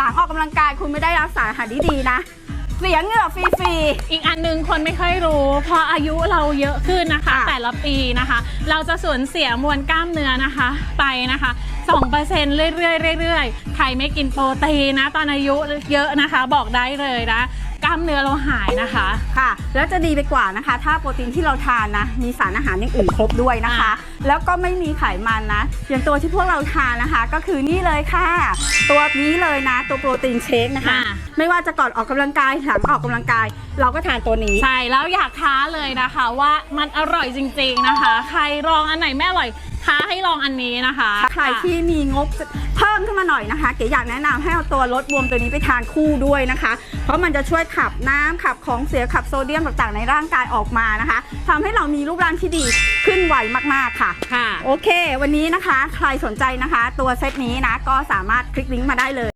หลังออกกำลังกายคุณไม่ได้รับสารอาหารที่ดีนะ เสียเหงื่อฟรีอีกอันหนึงคนไม่ค่อยรู้ พออายุเราเยอะขึ้นนะคะ ค่ะ แต่ละปีนะคะ เราจะสูญเสียมวลกล้ามเนื้อนะคะไปนะคะ2%เรื่อยๆเรื่อยๆใครไม่กินโปรตีนนะ ตอนอายุเยอะนะคะ บอกได้เลยนะก ล้ามเนื้อเราหายนะคะๆค่ะ แล้วจะดีไปกว่านะคะ ถ้าโปรตีนที่เราทานนะ มีสารอาหารอย่างอื่นครบด้วยนะคะ แล้วก็ไม่มีไขมันนะ อย่างตัวที่พวกเราทานนะคะ ก็คือนี่เลยค่ะ ตัวนี้เลยนะ ตัวโปรตีนเชคนะคะอ่าไม่ว่าจะก่อนออกกำลังกายหลังออกกำลังกาย เราก็ทานตัวนี้ ใช่ แล้วอยากท้าเลยนะคะ ว่ามันอร่อยจริง ๆนะคะ ใครลองอันไหนไม่อร่อย ท้าให้ลองอันนี้นะคะใครที่มีงบเพิ่มขึ้นมาหน่อยนะคะเก๋อยากแนะนำให้เอาตัวลดบวมตัวนี้ไปทานคู่ด้วยนะคะ เพราะมันจะช่วยขับน้ำขับของเสียขับโซเดียมต่างๆในร่างกายออกมานะคะทำให้เรามีรูปร่างที่ดีขึ้นไวมากๆค่ะค่ะ โอเค วันนี้นะคะ ใครสนใจนะคะ ตัวเซตนี้นะก็สามารถคลิกลิงก์มาได้เลย